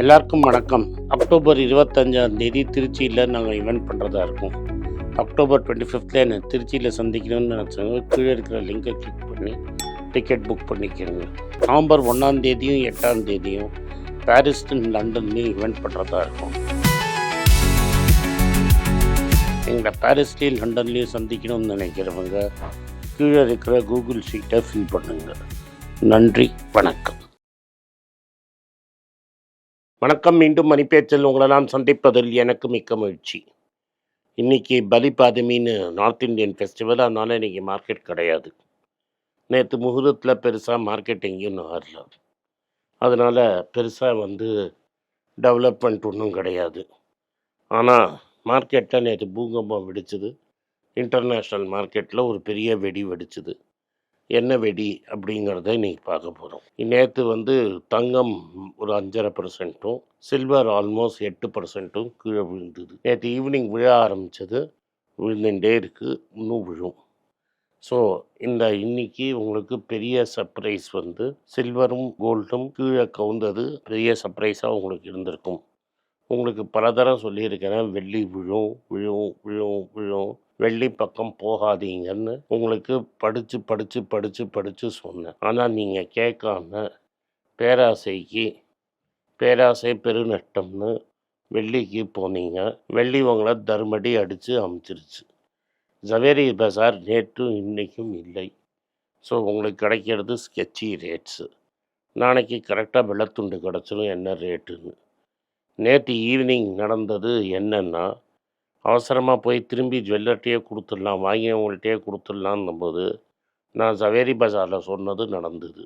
எல்லாருக்கும் வணக்கம். அக்டோபர் இருபத்தஞ்சாம் தேதி திருச்சியில் நாங்கள் ஈவெண்ட் பண்ணுறதா இருக்கோம். அக்டோபர் டுவெண்ட்டி ஃபிஃப்த்தில் என்னை திருச்சியில் சந்திக்கணும்னு நினச்சவங்க கீழே இருக்கிற லிங்கை கிளிக் பண்ணி டிக்கெட் புக் பண்ணிக்கோங்க. நவம்பர் ஒன்றாம் தேதியும் எட்டாம் தேதியும் பாரிஸ் லண்டன்லேயும் ஈவெண்ட் பண்ணுறதா இருக்கும். எங்களை பாரிஸ்லேயும் லண்டன்லேயும் சந்திக்கணும்னு நினைக்கிறவங்க கீழே இருக்கிற கூகுள் ஷீட்டை ஃபில் பண்ணுங்கள் நன்றி வணக்கம். வணக்கம் மீண்டும் மணிப்பேச்சில் உங்களை நான் சந்திப்பதில் எனக்கு மிக்க மகிழ்ச்சி. இன்னைக்கு பலி பாதமின்னு நார்த் இந்தியன் ஃபெஸ்டிவல் அதனால இன்னைக்கு மார்க்கெட் கிடையாது. நேற்று முகூர்த்தத்தில் பெருசாக மார்க்கெட் எங்கேயும் வரல. அதனால் பெருசாக வந்து டெவலப்மெண்ட் ஒன்றும் கிடையாது. ஆனால் மார்க்கெட்டில் நேற்று பூகம்பம் வெடிச்சது. இன்டர்நேஷ்னல் மார்க்கெட்டில் ஒரு பெரிய வெடி வெடிச்சுது. என்ன வெடி அப்படிங்கிறத இன்றைக்கி பார்க்க போகிறோம் நேற்று வந்து தங்கம் ஒரு அஞ்சரை பர்சன்ட்டும் சில்வர் ஆல்மோஸ்ட் எட்டு பர்சன்ட்டும் கீழே விழுந்தது. நேற்று ஈவினிங் விழ ஆரம்பித்தது விழுந்துட்டே இருக்குது இன்னும் விழும். ஸோ இந்த இன்னைக்கு உங்களுக்கு பெரிய சர்ப்ரைஸ் வந்து சில்வரும் கோல்டும் கீழே கவுந்தது. பெரிய சர்ப்ரைஸாக உங்களுக்கு இருந்திருக்கும். உங்களுக்கு பல தரம் சொல்லியிருக்கிறேன். வெள்ளி விழும் விழும் விழும் விழும். வெள்ளி பக்கம் போகாதீங்கன்னு உங்களுக்கு படித்து படித்து படித்து படித்து சொன்னேன். ஆனால் நீங்கள் கேட்காம பேராசைக்கு பேராசை பெருநட்டம்னு வெள்ளிக்கு போனீங்க. வெள்ளி உங்களை தர்மடி அடித்து அமைச்சிருச்சு. ஜவேரி பஜார் நேற்றும் இன்றைக்கும் இல்லை. ஸோ உங்களுக்கு கிடைக்கிறது ஸ்கெட்சி ரேட்ஸு நாளைக்கு கரெக்டாக வெள்ளத்துண்டு கிடச்சிடும் என்ன ரேட்டுன்னு நேற்று ஈவினிங் நடந்தது என்னென்னா அவசரமாக போய் திரும்பி ஜுவல்லர்கிட்டயே கொடுத்துடலாம் வாங்கினவங்கள்ட்டயே கொடுத்துடலான்னும்போது நான் சவேரி பஜாரில் சொன்னது நடந்தது.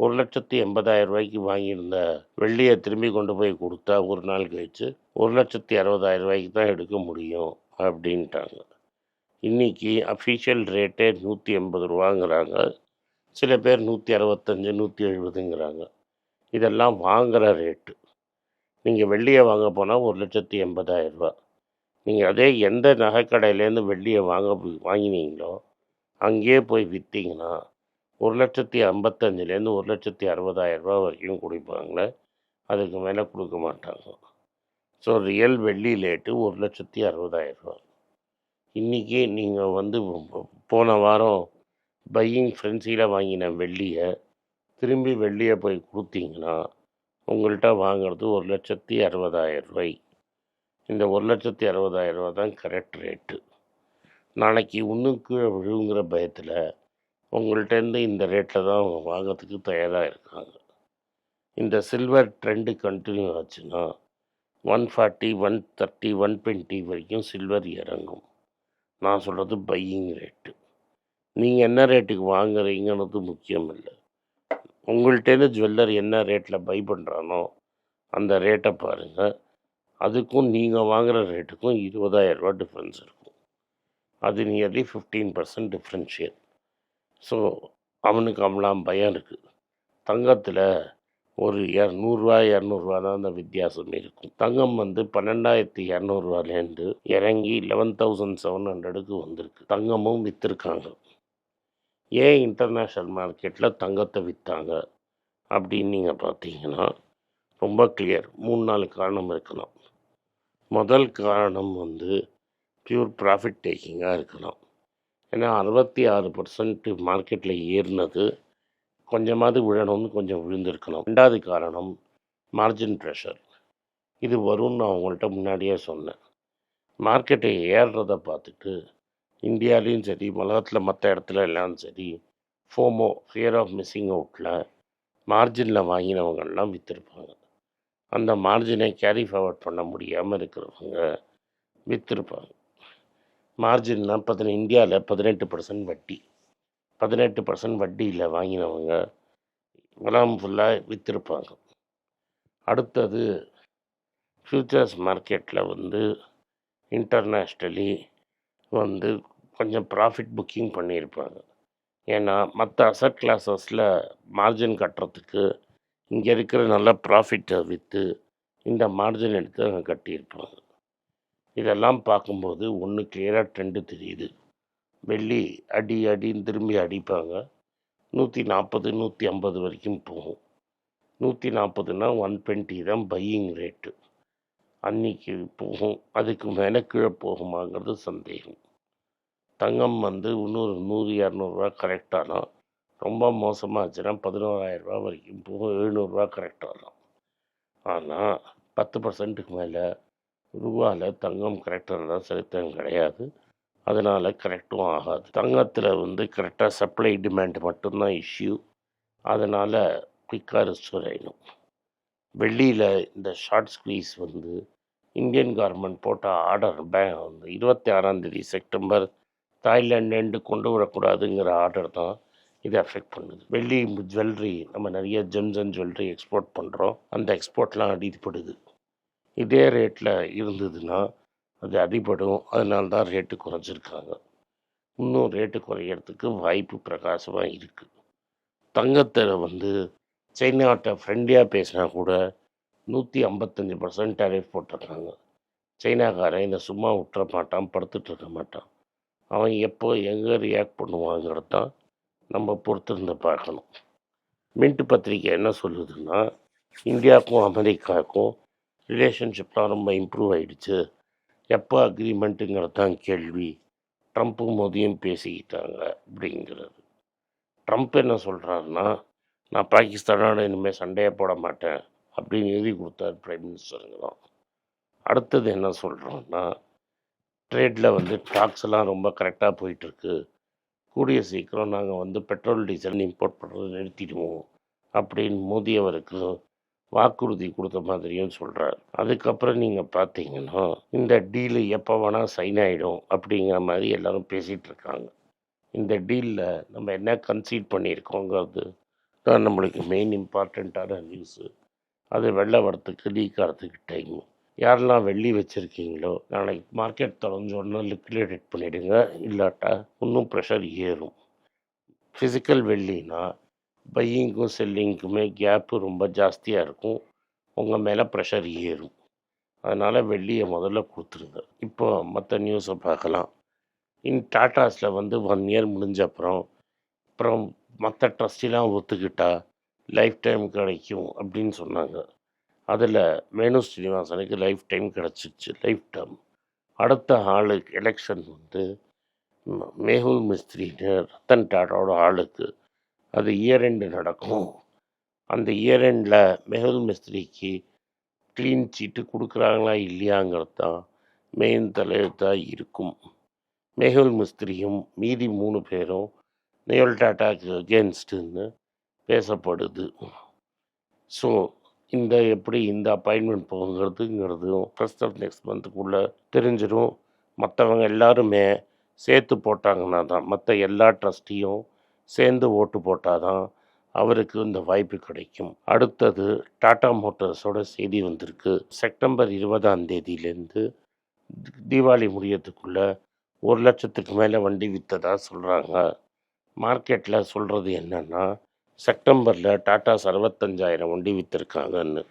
ஒரு லட்சத்தி எண்பதாயிரம் ரூபாய்க்கு வாங்கியிருந்த வெள்ளியை திரும்பி கொண்டு போய் கொடுத்தா ஒரு நாள் கழிச்சு ஒரு லட்சத்தி அறுபதாயிரம் ரூபாய்க்கு தான் எடுக்க முடியும் அப்படின்ட்டாங்க. இன்னைக்கு அஃபிஷியல் ரேட்டே நூற்றி எண்பது ரூபாங்கிறாங்க. சில பேர் நூற்றி அறுபத்தஞ்சு நூற்றி எழுபதுங்கிறாங்க. இதெல்லாம் வாங்குகிற ரேட்டு நீங்கள் வெள்ளியை வாங்க போனால் ஒரு லட்சத்தி எண்பதாயிரம் ரூபா நீங்கள் அதே எந்த நகைக்கடையிலேருந்து வெள்ளியை வாங்க போய் வாங்கினீங்களோ அங்கேயே போய் விற்றீங்கன்னா ஒரு லட்சத்தி ஐம்பத்தஞ்சிலேருந்து ஒரு லட்சத்தி அறுபதாயிரரூபா வரைக்கும் கொடுப்பாங்களே அதுக்கு மேலே கொடுக்க மாட்டாங்க. ஸோ ரியல் வெள்ளி ரேட்டு ஒரு லட்சத்தி அறுபதாயிரரூபா. இன்றைக்கி நீங்கள் வந்து போன வாரம் பையிங் ஃப்ரென்சியில் வாங்கின வெள்ளியை திரும்பி வெள்ளியை போய் கொடுத்தீங்கன்னா உங்கள்கிட்ட வாங்குறது ஒரு லட்சத்தி அறுபதாயிரம் ரூபாய் இந்த ஒரு லட்சத்தி அறுபதாயிரம் ரூபா தான் கரெக்ட் ரேட்டு நாளைக்கு இன்னும் கீழே விழுங்கிற பயத்தில் உங்கள்கிட்டேருந்து இந்த ரேட்டில் தான் அவங்க வாங்கிறதுக்கு தயாராக இருக்காங்க. இந்த சில்வர் ட்ரெண்டு கண்டினியூ ஆச்சுன்னா one forty one thirty one twenty வரைக்கும் சில்வர் இறங்கும். நான் சொல்கிறது பையிங் ரேட்டு நீங்கள் என்ன ரேட்டுக்கு வாங்குறீங்கன்றது முக்கியம் இல்லை. உங்கள்கிட்டேருந்து ஜுவல்லர் என்ன ரேட்டில் பை பண்ணுறானோ அந்த ரேட்டை பாருங்கள் அதுக்கும் நீங்கள் வாங்குகிற ரேட்டுக்கும் இருபதாயிரம் ரூபா டிஃப்ரென்ஸ் இருக்கும். அது nearly fifteen percent differential so அவனுக்கு அவளாம் பயம் இருக்குது தங்கத்தில் ஒரு இரநூறுவா இரநூறுவா தான் அந்த வித்தியாசம் இருக்கும். தங்கம் வந்து பன்னெண்டாயிரத்தி இரநூறுவாலேருந்து இறங்கி லெவன் தௌசண்ட் செவன் ஹண்ட்ரடுக்கு வந்திருக்கு. தங்கமும் விற்றுருக்காங்க ஏன் இன்டர்நேஷ்னல் மார்க்கெட்டில் தங்கத்தை விற்றாங்க அப்படின்னு நீங்கள் பார்த்தீங்கன்னா ரொம்ப கிளியர் மூணு நாலு காரணம் இருக்கலாம் முதல் காரணம் வந்து பியூர் ப்ராஃபிட் டேக்கிங்காக இருக்கலாம் ஏன்னா அறுபத்தி ஆறு பர்சன்ட் மார்க்கெட்டில் ஏறினது கொஞ்சமாவது விழணும்னு கொஞ்சம் விழுந்திருக்கணும். ரெண்டாவது காரணம் மார்ஜின் ப்ரெஷர் இது வரும்னு நான் உங்கள்கிட்ட முன்னாடியே சொன்னேன். மார்க்கெட்டை ஏறுறத பார்த்துட்டு இந்தியாலேயும் சரி உலகத்தில் மற்ற இடத்துல எல்லாம் சரி ஃபோமோ ஃபியர் ஆஃப் மிஸ்ஸிங் அவுட்டில் மார்ஜினில் வாங்கினவங்கெல்லாம் விற்றுருப்பாங்க அந்த மார்ஜினை கேரி ஃபார்வர்ட் பண்ண முடியாமல் இருக்கிறவங்க விற்றுருப்பாங்க மார்ஜின்னா பதின இந்தியாவில் பதினெட்டு பர்சன்ட் வட்டி. பதினெட்டு பர்சன்ட் வட்டியில் வாங்கினவங்க உலகம் ஃபுல்லாக விற்றுருப்பாங்க அடுத்தது ஃப்யூச்சர்ஸ் மார்க்கெட்டில் வந்து இன்டர்நேஷ்னலி வந்து கொஞ்சம் ப்ராஃபிட் புக்கிங் பண்ணியிருப்பாங்க. ஏன்னா மற்ற அசட் கிளாஸஸில் மார்ஜின் கட்டுறதுக்கு இங்கே இருக்கிற நல்ல ப்ராஃபிட்டை விற்று இந்த மார்ஜின் எடுத்து அங்கே கட்டியிருப்பாங்க இதெல்லாம் பார்க்கும்போது ஒன்று கிளியராக ட்ரெண்டு தெரியுது. வெள்ளி அடி அடின்னு திரும்பி அடிப்பாங்க. நூற்றி நாற்பது நூற்றி ஐம்பது வரைக்கும் போகும். நூற்றி நாற்பதுனா ஒன் டுவெண்ட்டி தான் பையிங் ரேட்டு அன்னைக்கு போகும் அதுக்கு மேலே கீழே போகுமாங்கிறது சந்தேகம். தங்கம் வந்து இன்னொரு நூறு இரநூறுவா கரெக்டானா ரொம்ப மோசமாகச்சுன்னா பதினோராயிரரூபா வரைக்கும் போகும் எழுநூறுரூவா கரெக்ட் வரும் ஆனால் பத்து பர்சன்ட்டுக்கு மேலே ரூபாவில் தங்கம் கரெக்டாக சரித்திரம் கிடையாது. அதனால் கரெக்டும் ஆகாது. தங்கத்தில் வந்து கரெக்டாக சப்ளை டிமாண்ட் மட்டும்தான் இஷ்யூ அதனால் குயிக்காக ரெஸ்டோர் ஆகிடும் வெள்ளியில் இந்த ஷார்ட் ஸ்குவீஸ் வந்து இந்தியன் கவர்மெண்ட் போட்ட ஆர்டர் பே வந்து இருபத்தி ஆறாந்தேதி செப்டம்பர் தாய்லாண்ட்லேருந்து கொண்டு வரக்கூடாதுங்கிற ஆர்டர் தான் இதை அஃபெக்ட் பண்ணுது. வெள்ளி ஜுவல்லரி நம்ம நிறைய ஜெம்ஸ் அண்ட் ஜுவல்லரி எக்ஸ்போர்ட் பண்ணுறோம் அந்த எக்ஸ்போர்ட்லாம் அடிப்படுது இதே ரேட்டில் இருந்ததுன்னா அது அடிபடும். அதனால தான் ரேட்டு குறைஞ்சிருக்காங்க. இன்னும் ரேட்டு குறையறதுக்கு வாய்ப்பு பிரகாசமாக இருக்குது தங்கத்தை வந்து சைனாட்ட ஃப்ரெண்ட்லியாக பேசினா கூட நூற்றி ஐம்பத்தஞ்சு பர்சன்ட் டேரிஃப் போட்டிருக்காங்க சைனாக்காரன் இதை சும்மா விட்டுற மாட்டான் படுத்துட்டு இருக்க மாட்டான். அவன் எப்போ எங்கே ரியாக்ட் பண்ணுவாங்கிறது தான் நம்ம பொறுத்திருந்து பார்க்கணும். மின்ட் பத்திரிக்கை என்ன சொல்லுதுன்னா இந்தியாவுக்கும் அமெரிக்காவுக்கும் ரிலேஷன்ஷிப்லாம் ரொம்ப இம்ப்ரூவ் ஆகிடுச்சு எப்போ அக்ரிமெண்ட்டுங்கிறது தான் கேள்வி. ட்ரம்ப்பும் மோதியும் பேசிக்கிட்டாங்க அப்படிங்கிறது. ட்ரம்ப் என்ன சொல்கிறாருன்னா நான் பாகிஸ்தானோட இனிமேல் சண்டையை போட மாட்டேன் அப்படின்னு எழுதி கொடுத்தார் பிரைம் மினிஸ்டருங்களாம் அடுத்தது என்ன சொல்கிறோன்னா ட்ரேடில் வந்து டாக்ஸ் எல்லாம் ரொம்ப கரெக்டாக போயிட்டுருக்கு கூடிய சீக்கிரம் நாங்கள் வந்து பெட்ரோல் டீசல் இம்போர்ட் பண்ணுறதை நிறுத்திடுவோம் அப்படின்னு மோதி அவருக்கு வாக்குறுதி கொடுத்த மாதிரியும் சொல்கிறார் அதுக்கப்புறம் நீங்கள் பார்த்தீங்கன்னா இந்த டீலு எப்போ வேணால் சைன் ஆகிடும் அப்படிங்கிற மாதிரி எல்லோரும் பேசிகிட்டு இருக்காங்க. இந்த டீலில் நம்ம என்ன கன்சீட் பண்ணியிருக்கோங்கிறது தான் நம்மளுக்கு மெயின் இம்பார்ட்டண்ட்டான நியூஸு அது வெள்ளை வரத்துக்கு லீக் ஆகிறதுக்கு டைம் யாரெல்லாம் வெள்ளி வச்சுருக்கீங்களோ நாளைக்கு மார்க்கெட் தொலைஞ்சோடனே லிக்விடேட் பண்ணிவிடுங்க இல்லாட்டா இன்னும் ப்ரெஷர் ஏறும். ஃபிசிக்கல் வெள்ளினா பையிங்க்கும் செல்லிங்க்குமே கேப்பு ரொம்ப ஜாஸ்தியாக இருக்கும். உங்கள் மேலே ப்ரெஷர் ஏறும். அதனால் வெள்ளியை முதல்ல கொடுத்துருங்க. இப்போ மற்ற நியூஸை பார்க்கலாம். இன் டாட்டாஸில் வந்து ஒன் இயர் முடிஞ்ச அப்புறம் அப்புறம் மற்ற ட்ரஸ்டிலாம் ஒத்துக்கிட்டால் லைஃப் டைம் கிடைக்கும் அப்படின்னு சொன்னாங்க. அதில் மேனு ஸ்ரீனிவாசனுக்கு லைஃப் டைம் கிடச்சிச்சு லைஃப் டைம் அடுத்த ஆளுக்கு எலெக்ஷன் வந்து மேகுல் மிஸ்திரின்னு ரத்தன் டாட்டாவோட ஆளுக்கு. அது இயர் எண்டு நடக்கும். அந்த இயர் எண்டில் மெஹுல் மிஸ்திரிக்கு க்ளீன் சீட்டு கொடுக்குறாங்களா இல்லையாங்கிறது தான் மெயின் தலையெழுத்தாக இருக்கும். மெஹுல் மிஸ்திரியும் மீதி மூணு பேரும் நேவல் டாட்டாக்கு அகேன்ஸ்டுன்னு பேசப்படுது. ஸோ இந்த எப்படி இந்த அப்பாயின்மெண்ட் போகுங்கிறதுங்கிறதும் ஃபர்ஸ்ட் ஆஃப் நெக்ஸ்ட் மந்த்துக்குள்ளே தெரிஞ்சிடும் மற்றவங்க எல்லாருமே சேர்த்து போட்டாங்கன்னா தான் மற்ற எல்லா ட்ரஸ்டியும் சேர்ந்து ஓட்டு போட்டால் தான் அவருக்கு இந்த வாய்ப்பு கிடைக்கும். அடுத்தது டாடா மோட்டார்ஸோட செய்தி வந்திருக்கு. செப்டம்பர் இருபதாம் தேதியிலேருந்து தீபாவளி முடியறதுக்குள்ளே ஒரு லட்சத்துக்கு மேலே வண்டி விற்றதா சொல்கிறாங்க மார்க்கெட்டில் சொல்கிறது என்னென்னா செப்டம்பரில் டாட்டா அறுபத்தஞ்சாயிரம் வண்டி விற்றுருக்காங்கன்னு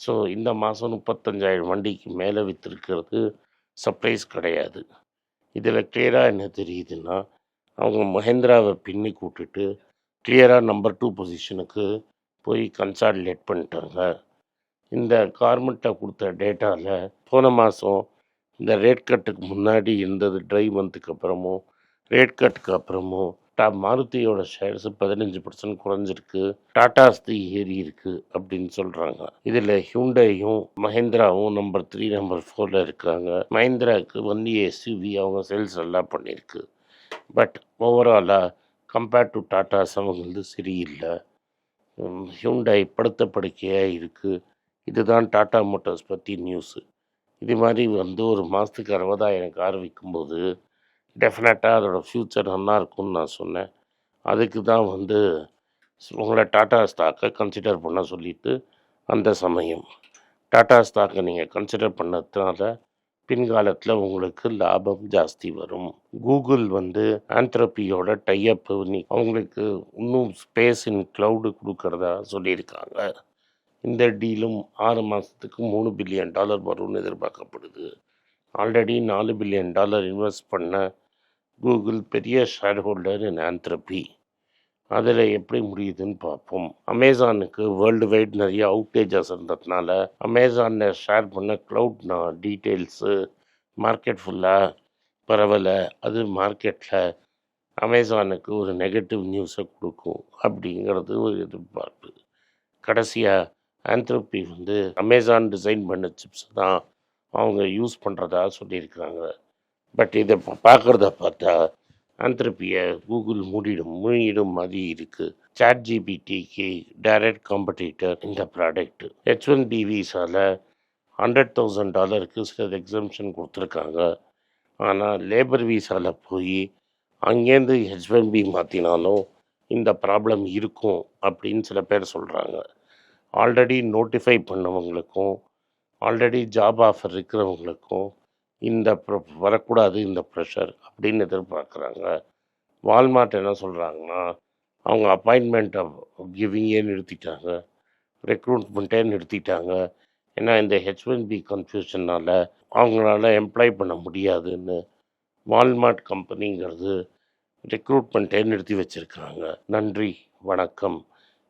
ஸோ இந்த மாதம் முப்பத்தஞ்சாயிரம் வண்டிக்கு மேலே விற்றுருக்கிறது சர்ப்ரைஸ் கிடையாது. இதில் கிளியராக என்ன தெரியுதுன்னா அவங்க மஹேந்திராவை பின்னி கூட்டுட்டு கிளியராக நம்பர் டூ பொசிஷனுக்கு போய் கன்சால்டேட் பண்ணிட்டாங்க. இந்த கார்மெண்ட்டை கொடுத்த டேட்டாவில் போன மாதம் இந்த ரேட் கட்டுக்கு முன்னாடி இருந்தது ட்ரை மந்த்துக்கு அப்புறமும் ரேட் கட்டுக்கு அப்புறமும் டா மாருதியோட ஷேர்ஸ் பதினஞ்சு பர்சன்ட் குறைஞ்சிருக்கு. டாட்டாஸ்தி ஏறி இருக்கு அப்படின்னு சொல்கிறாங்க இதில் ஹியூண்டையும் மஹேந்திராவும் நம்பர் த்ரீ நம்பர் ஃபோரில் இருக்காங்க. மஹேந்திராவுக்கு வந்து எஸ்யூவி அவங்க சேல்ஸ் நல்லா பண்ணியிருக்கு பட் ஓவராலாக கம்பேர்ட் டு டாட்டாஸ் அவங்களது சரியில்லை. ஹியூண்டாய் படுத்த படுக்கையாக இருக்குது இதுதான் டாடா மோட்டார்ஸ் பற்றி நியூஸு இது மாதிரி வந்து ஒரு மாதத்துக்கு அறுபதாயிரம் கார் விற்கும்போது டெஃபினட்டாக அதோடய ஃப்யூச்சர் நல்லா இருக்கும்னு நான் சொன்னேன். அதுக்கு தான் வந்து உங்களை டாடா ஸ்டாக்கை கன்சிடர் பண்ண சொல்லிட்டு அந்த சமயம். டாடா ஸ்டாக்கை நீங்கள் கன்சிடர் பண்ணதுனால பின்காலத்தில் உங்களுக்கு லாபம் ஜாஸ்தி வரும். கூகுள் வந்து ஆந்த்ரப்பியோட டைஅப் பண்ணி அவங்களுக்கு இன்னும் ஸ்பேஸ் இன் க்ளவுடு கொடுக்கறதா சொல்லியிருக்காங்க. இந்த டீலும் ஆறு மாதத்துக்கு மூணு பில்லியன் டாலர் வரும்னு எதிர்பார்க்கப்படுது. ஆல்ரெடி நாலு பில்லியன் டாலர் இன்வெஸ்ட் பண்ண கூகுள் பெரிய ஷேர் ஹோல்டர் இன் ஆந்த்ரபி அதில் எப்படி முடியுதுன்னு பார்ப்போம். அமேசானுக்கு வேர்ல்டு வைட் நிறைய அவுட்டேஜஸ் இருந்ததுனால அமேசானில் ஷேர் பண்ண க்ளவுட் நான் டீட்டெயில்ஸு மார்க்கெட் ஃபுல்லாக பரவலை. அது மார்க்கெட்டில் அமேசானுக்கு ஒரு நெகட்டிவ் நியூஸை கொடுக்கும் அப்படிங்கிறது ஒரு எதிர்பார்ப்பு. கடைசியாக ஆந்த்ரோபி வந்து அமேசான் டிசைன் பண்ண சிப்ஸ் தான் அவங்க யூஸ் பண்ணுறதா சொல்லியிருக்கிறாங்க. பட் இதை பார்க்குறத பார்த்தா ஆந்த்ரப்பியை கூகுள் மூடிடும் முழுங்கிடும் மாதிரி இருக்குது சாட் ஜிபிடிக்கு டைரக்ட் காம்படிட்டர் இந்த ப்ராடக்ட் ஹெச் ஒன் பி விசாவில் ஹண்ட்ரட் தௌசண்ட் டாலருக்கு சில எக்ஸம்ஷன் கொடுத்துருக்காங்க. ஆனால் லேபர் விசாவில் போய் அங்கேருந்து ஹெச் ஒன் பி மாற்றினாலும் இந்த ப்ராப்ளம் இருக்கும் அப்படின்னு சில பேர் சொல்கிறாங்க ஆல்ரெடி நோட்டிஃபை பண்ணவங்களுக்கும் ஆல்ரெடி ஜாப் ஆஃபர் இருக்கிறவங்களுக்கும் இந்த வரக்கூடாது இந்த ப்ரெஷர் அப்படின்னு எதிர்பார்க்குறாங்க. வால்மார்ட் என்ன சொல்கிறாங்கன்னா அவங்க அப்பாயின்மெண்ட்டை கிவிங்கே நிறுத்திட்டாங்க ரெக்ரூட்மெண்ட்டே நிறுத்திட்டாங்க ஏன்னா இந்த ஹெச் ஒன் பி கன்ஃபியூஷனால் அவங்களால எம்ப்ளாய் பண்ண முடியாதுன்னு வால்மார்ட் கம்பெனிங்கிறது ரெக்ரூட்மெண்ட்டே நிறுத்தி வச்சுருக்காங்க நன்றி வணக்கம்.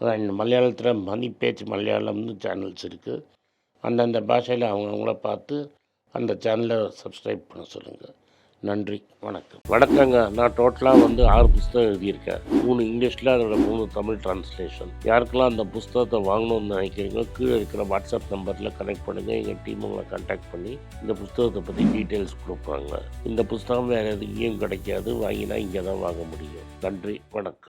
அதான் இந்த மலையாளத்தில் மணி பேச்சு மலையாளம்னு சேனல்ஸ் இருக்குது அந்தந்த பாஷையில் அவங்கவுங்கள பார்த்து அந்த சேனலை சப்ஸ்கிரைப் பண்ண சொல்லுங்கள் நன்றி வணக்கம். வணக்கங்க. நான் டோட்டலாக வந்து ஆறு புஸ்தகம் எழுதியிருக்கேன். மூணு இங்கிலீஷில் அதோட மூணு தமிழ் டிரான்ஸ்லேஷன் யாருக்கெல்லாம் அந்த புஸ்தகத்தை வாங்கணும்னு நினைக்கிறீங்களோ கீழே இருக்கிற வாட்ஸ்அப் நம்பரில் கனெக்ட் பண்ணுங்கள் எங்கள் டீம் உங்களை கான்டாக்ட் பண்ணி இந்த புஸ்தகத்தை பற்றி டீட்டெயில்ஸ் கொடுப்பாங்க. இந்த புஸ்தகம் வேறு எங்கேயும் கிடைக்காது. வாங்கினா இங்கே தான் வாங்க முடியும். நன்றி வணக்கம்.